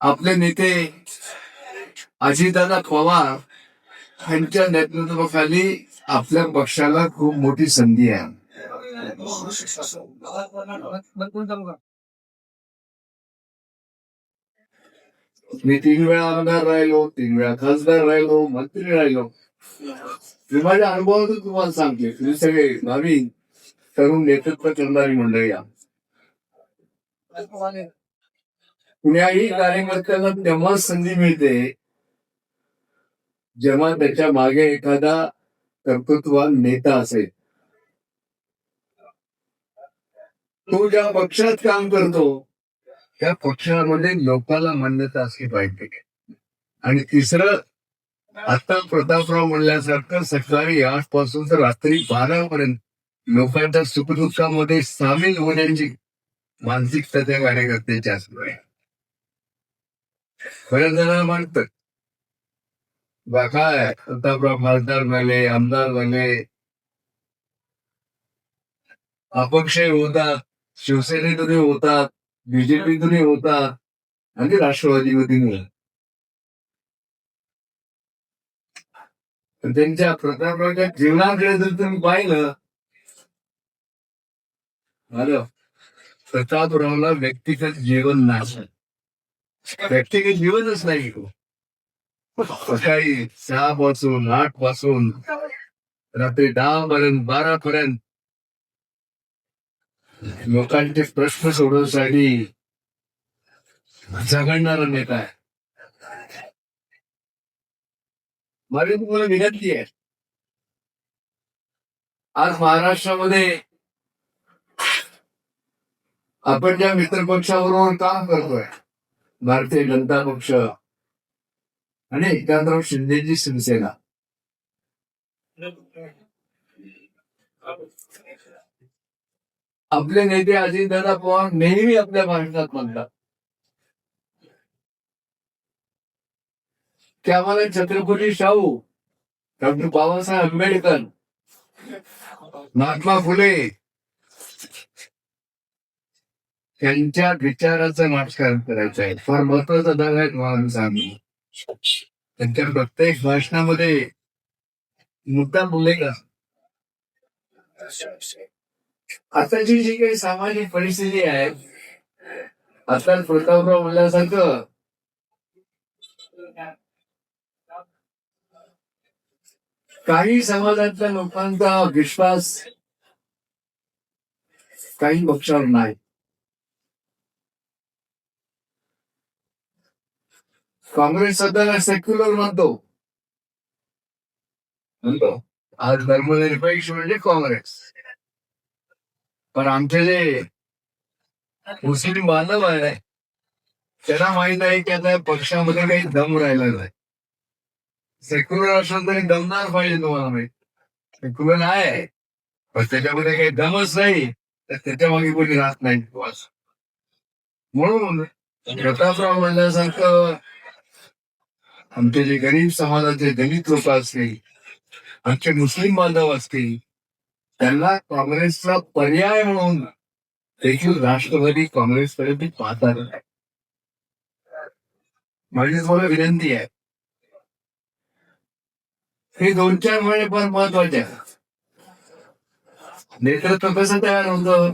आपले नेते अजितदादा पवार यांच्या नेतृत्वाखाली आपल्या पक्षाला खूप मोठी संधी आहे. मी तीन वेळा आमदार राहिलो तीन वेळा खासदार राहिलो मंत्री राहिलो मी माझ्या अनुभवातून तुम्हाला सांगते तुम्ही सगळे नवीन तरुण नेतृत्व करणारी मंडळी. कुण्याही कार्यकर्त्याला तेव्हा संधी मिळते जेव्हा त्याच्यामागे एखादा कर्तृत्वान नेता असेल तो ज्या पक्षात काम करतो त्या पक्षामध्ये लोकांना मान्यता असली पाहिजे. आणि तिसरं आता प्रतापराव म्हणल्यासारखं सकाळी आठपासून तर रात्री बारा पर्यंत लोकांच्या सुखदुःखामध्ये सामील होण्याची मानसिकता त्या कार्यकर्त्याची असली आहे. बऱ्याच जणांना म्हणतात काय? प्रतापराव खासदार झाले आमदार झाले. अपक्ष होतात शिवसेनेतून होतात. बीजेपीतूनही होता। आणि राष्ट्रवादी होतात. त्यांच्या प्रतापरावच्या जीवनाकडे जर तुम्ही पाहिलं हॅलो प्रतापरावला व्यक्तिगत जीवन नाही व्यक्तिगत जीवनच नाही सकाळी सहा पासून आठपासून रात्री दहा पर्यंत बारा पर्यंत लोकांचे प्रश्न सोडवण्यासाठी झगडणारा नेता आहे. माझी तुम्हाला विनंती आहे. आज महाराष्ट्रामध्ये आपण ज्या मित्रपक्षाबरोबर काम करतोय भारतीय जनता पक्ष आणि एकनाथराव शिंदेची शिवसेना. आपले नेते अजितदादा पवार नेहमी आपल्या भाषणात म्हणतात. त्यामध्ये आम्हाला छत्रपती शाहू डॉक्टर बाबासाहेब आंबेडकर महात्मा फुले त्यांच्या विचाराचं राजकारण करायचं आहे. फार महत्त्वाचा दावा आहे तुम्हाला सांगू. त्यांच्या प्रत्येक भाषणामध्ये मुद्दा बोलेगा आताची जी काही सामाजिक परिस्थिती आहे आता प्रतापराव म्हणल्यासारखं काही समाजातल्या लोकांचा विश्वास काही पक्षावर नाही. काँग्रेस सध्याला सेक्युलर म्हणतो. म्हणतो. आज धर्मनिरपेक्ष म्हणजे काँग्रेस. पण आमचे जे मुस्लिम बांधव आहे त्यांना माहीत आहे की आता पक्षामध्ये काही दम राहिला नाही सेक्युलर असेल तरी दमदार पाहिजे तुम्हाला माहीत. सेक्युलर आहे पण त्याच्यामध्ये काही दमच नाही तर त्याच्यामागे कोणी राहत नाही म्हणून प्रतापराव म्हणल्यासारखं आमचे जे गरीब समाजाचे दलित लोक असतील आमचे मुस्लिम बांधव असतील त्यांना काँग्रेसचा पर्याय म्हणून देखील राष्ट्रवादी काँग्रेसकडे ते पाहतात माझी तुम्हाला विनंती आहे. हे दोन चार महिने फार महत्त्वाचे आहेत. नेतृत्व कसं तयार होतं?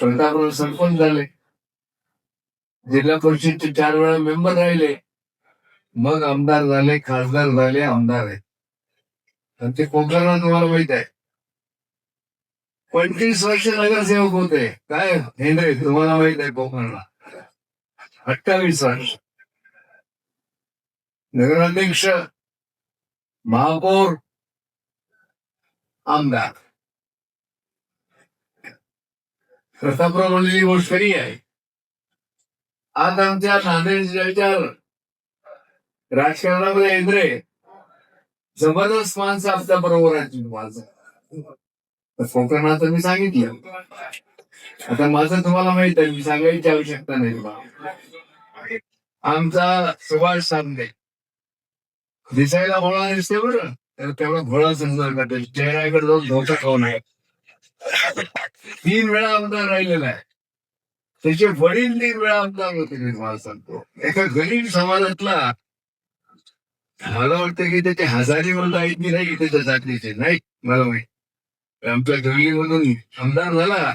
प्रतापराव सरपंच झाले. जिल्हा परिषदचे चार वेळा मेंबर राहिले. मग आमदार झाले खासदार झाले आमदार आहेत. आणि ते कोकणला तुम्हाला माहीत आहे. पंचवीस वर्ष नगरसेवक होते. काय हेंद्रे तुम्हाला माहीत आहे कोकणला अठ्ठावीस वर्ष. नगराध्यक्ष महापौर आमदार. प्रतापराव म्हणलेली गोष्ट खरी आहे. आज आमच्या नांदेड जिल्ह्याच्या राजकारणामध्ये इंद्रे जबरदस्त माणसं आपल्या बरोबर आहेत. माझं कोकणात मी सांगितलं. आता माझं तुम्हाला माहीत आहे मी सांगायची आवश्यकता नाही आमचा सुभाष सामने दिसायला भोळा दिसते बरं. तर तेवढा भोळा समजा का चेहऱ्याकडे जाऊन धोका खाऊन आहे. तीन वेळा आमदार राहिलेला आहे. त्याचे वडील तीन वेळा आमदार होते मी तुम्हाला सांगतो. एका गरीब समाजातला मला वाटतं की त्याचे हजारी मुलं आहेत की नाही त्याच्या जातीचे नाही? मला माहीत. आमच्या गल्लीमधून आमदार झाला.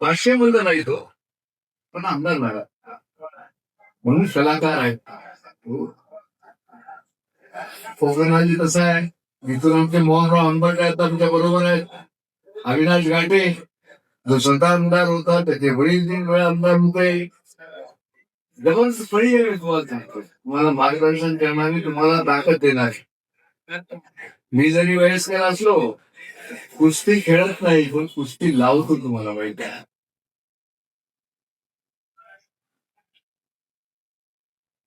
पाचशे मुलगा नाही तो पण आमदार झाला. म्हणून कलाकार आहे. कोकणाजी तसा आहे. इथून आमचे मोहनराव आंबट आहेत आमच्या बरोबर आहेत. अविनाश घाटे जो स्वतः आमदार होता त्याचे वडील तीन वेळा आमदार होते. जबरदस्त फळी आहे मी तुम्हाला सांगतो. तुम्हाला मार्गदर्शन करणारी तुम्हाला ताकद देणार. मी जरी वयस्कर असलो कुस्ती खेळत नाही पण कुस्ती लावतो तुम्हाला माहिती आहे.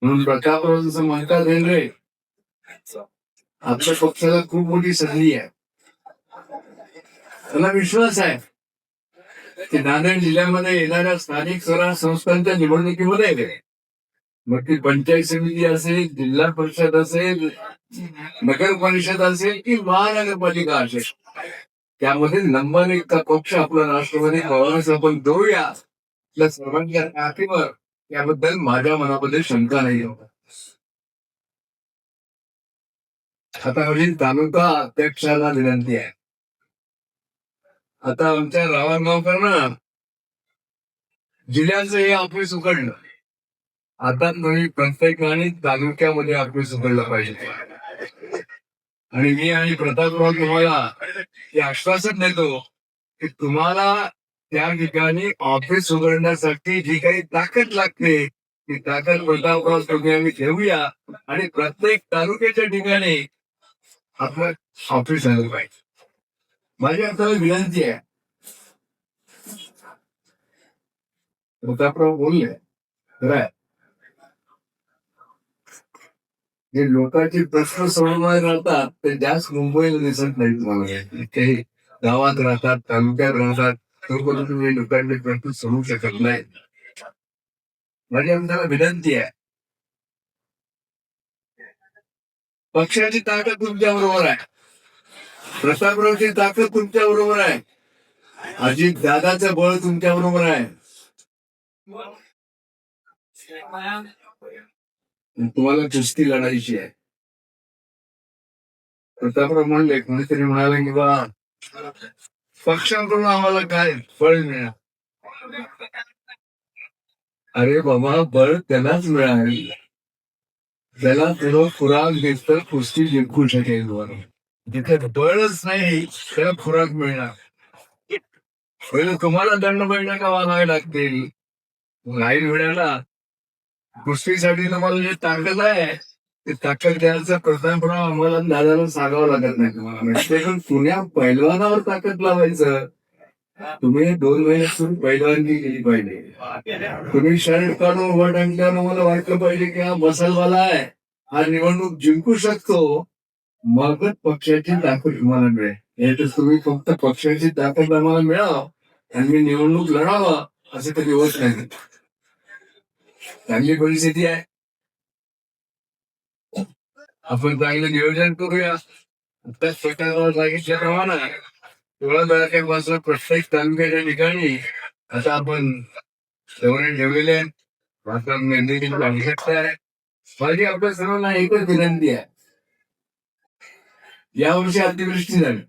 म्हणून प्रतापराव जसं म्हणतात रे आमच्या पक्षाला खूप मोठी संधी आहे. मला विश्वास आहे. की नांदेड जिल्ह्यामध्ये येणाऱ्या स्थानिक स्वराज्य संस्थांच्या निवडणुकीमध्ये मग ती पंचायत समिती असेल जिल्हा परिषद असेल नगर परिषद असेल की महानगरपालिका असेल. त्यामध्ये नंबर एक पक्ष आपला राष्ट्रवादी काँग्रेस आपण देऊया आपल्या सर्वांच्या पाठीवर याबद्दल माझ्या मनामध्ये शंका नाही आता तालुका अध्यक्षाला विनंती आहे. आता आमच्या रावणगावकरनं जिल्ह्याचं हे ऑफिस उघडलं आता तुम्ही प्रत्येकाने तालुक्यामध्ये ऑफिस उघडलं पाहिजे. आणि मी आणि प्रतापराव तुम्हाला हे आश्वासन देतो की तुम्हाला त्या ठिकाणी ऑफिस उघडण्यासाठी जी काही ताकद लागते ती ताकद प्रतापराव तुम्ही आम्ही ठेवूया. आणि प्रत्येक तालुक्याच्या ठिकाणी आपलं ऑफिस आलं पाहिजे. माझी आता विनंती आहे. प्रतापराव बोलले खरं जे लोकांचे प्रश्न सोडवणारे राहतात ते जास्त मुंबईला दिसत नाही तुम्हाला ते गावात राहतात तालुक्यात राहतात तोपर्यंत तुम्ही लोकांचे प्रश्न सोडवू शकत नाही माझी आमच्याला विनंती आहे. पक्षाची ताकद तुमच्या बरोबर आहे. प्रतापरावची ताकद तुमच्या बरोबर आहे अजित दादाचं बळ तुमच्या बरोबर आहे तुम्हाला कुस्ती लढायची आहे प्रतापराव म्हणले कोणीतरी म्हणाले की बा पक्षांकडून आम्हाला काय फळ मिळा अरे बाबा बळ त्यालाच मिळाल त्याला तुझं खुराक दिसत कुस्ती जिंकू शकेल बरोबर जिथे बळच नाही त्याला खुराक मिळणार. पहिले तुम्हाला दंड का वागावे लागतील नाही मिळाला कुस्तीसाठी तुम्हाला जे ताकद आहे ते ताकद द्यायचा प्रथमपणा आम्हाला दादाला सांगावं लागत नाही. तुम्हाला पहिलवानावर पुण्या पैलवानावर ताकद लावायचं. तुम्ही दोन महिन्यातून पैलवानगी केली पाहिजे. तुम्ही शर्ट काढून उभं टाकल्यानं मला वाटलं पाहिजे की हा मसालवाला आहे. हा निवडणूक जिंकू शकतो. मगच पक्षाची ताकद तुम्हाला मिळेल. हे तर तुम्ही फक्त पक्षाची ताकद आम्हाला मिळावं. आणि मी निवडणूक लढावा असं कधी होत नाही चांगली परिस्थिती आहे. आपण चांगलं नियोजन करूया. आता स्वतःला सांगितल्याप्रमाणे सोळा तारखेपासून प्रत्येक तालुक्याच्या ठिकाणी आता आपण सवय ठेवलेले आहेत. आवश्यकता आहे. माझी आपल्या सर्वांना एकच विनंती आहे. यावर्षी अतिवृष्टी झाली.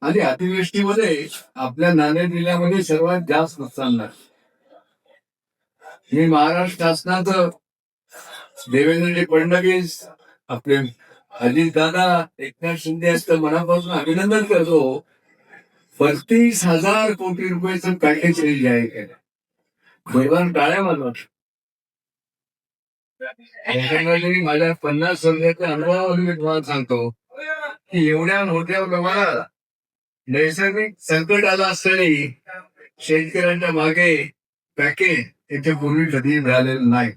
आणि अतिवृष्टीमध्ये आपल्या नांदेड जिल्ह्यामध्ये सर्वात जास्त नुकसान झालं. मी महाराष्ट्र शासनाचं देवेंद्रजी फडणवीस आपले अजित दादा एकनाथ शिंदे यांचं मनापासून अभिनंदन करतो. पस्तीस हजार कोटी रुपयाचं पॅकेज हे जाहीर केलं. भगवान टाळ्या मानवा माझ्या पन्नास वर्षाच्या अनुभवावर मी तुम्हाला सांगतो. की एवढ्या मोठ्या प्रमाणात नैसर्गिक संकट आलं असतानाही शेतकऱ्यांच्या मागे पॅकेज याच्या पूर्वी कधी मिळालेलं नाही.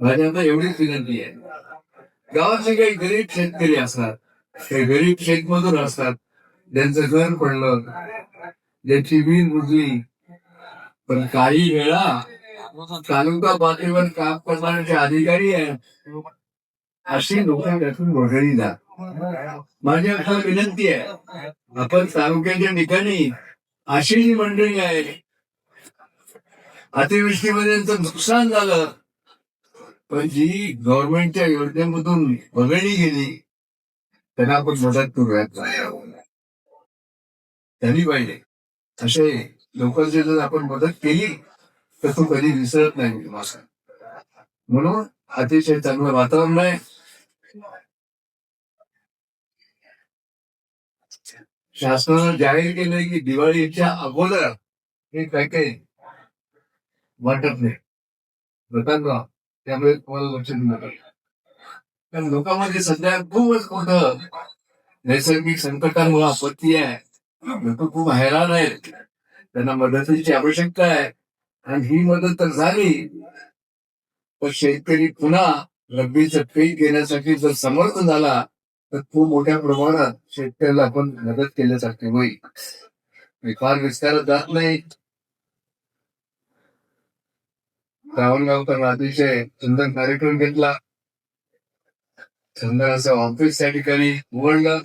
माझ्या आता एवढीच विनंती आहे. गावातले काही गरीब शेतकरी असतात ते गरीब शेतमजूर असतात ज्यांचं घर पडलं ज्याची वीज बुजली पण काही वेळा तालुका पातळीवर काम करणारे अधिकारी आहेत अशी लोकांपासून त्यातून वगळली माझी आता विनंती आहे. आपण तालुक्याच्या ठिकाणी अशी जी मंडळी आहे. अतिवृष्टीमध्ये नुकसान झालं. पण जी गव्हर्नमेंटच्या योजनेमधून वगळली गेली त्यांना आपण मदत करूयात. त्यांनी पाहिजे असे लोकांची जर आपण मदत केली तर तो कधी विसरत नाही. म्हणून अतिशय चांगलं वातावरण आहे. शासनानं जाहीर केलंय की दिवाळीच्या अगोदर हे काय काही वाटत नाही. लोकांना त्यामुळे तुम्हाला लक्ष दिलं कारण लोकांमध्ये सध्या खूपच मोठं नैसर्गिक संकटामुळे आपत्ती आहे. लोक खूप हैराण आहेत. त्यांना मदतीची आवश्यकता आहे. आणि ही मदत तर झाली. तर शेतकरी पुन्हा रब्बीचं पीक घेण्यासाठी जर समर्थ झाला तर खूप मोठ्या प्रमाणात शेतकऱ्याला आपण मदत केल्यासारखी होईल मी फार विस्तारात जात नाही. रावणगावकर अतिशय सुंदर कार्यक्रम घेतला. सुंदर असं ऑफिस त्या ठिकाणी उघडलं.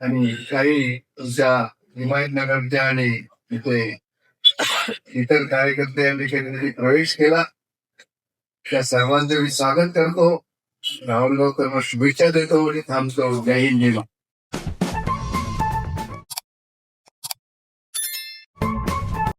आणि काही तुमच्या हिमायतनगरच्या आणि तिथे इतर कार्यकर्ते या ठिकाणी प्रवेश केला. त्या सर्वांचं मी स्वागत करतो. राहुल गावकरांना शुभेच्छा देतो आणि थांबतो जय हिंद जय महाराष्ट्र.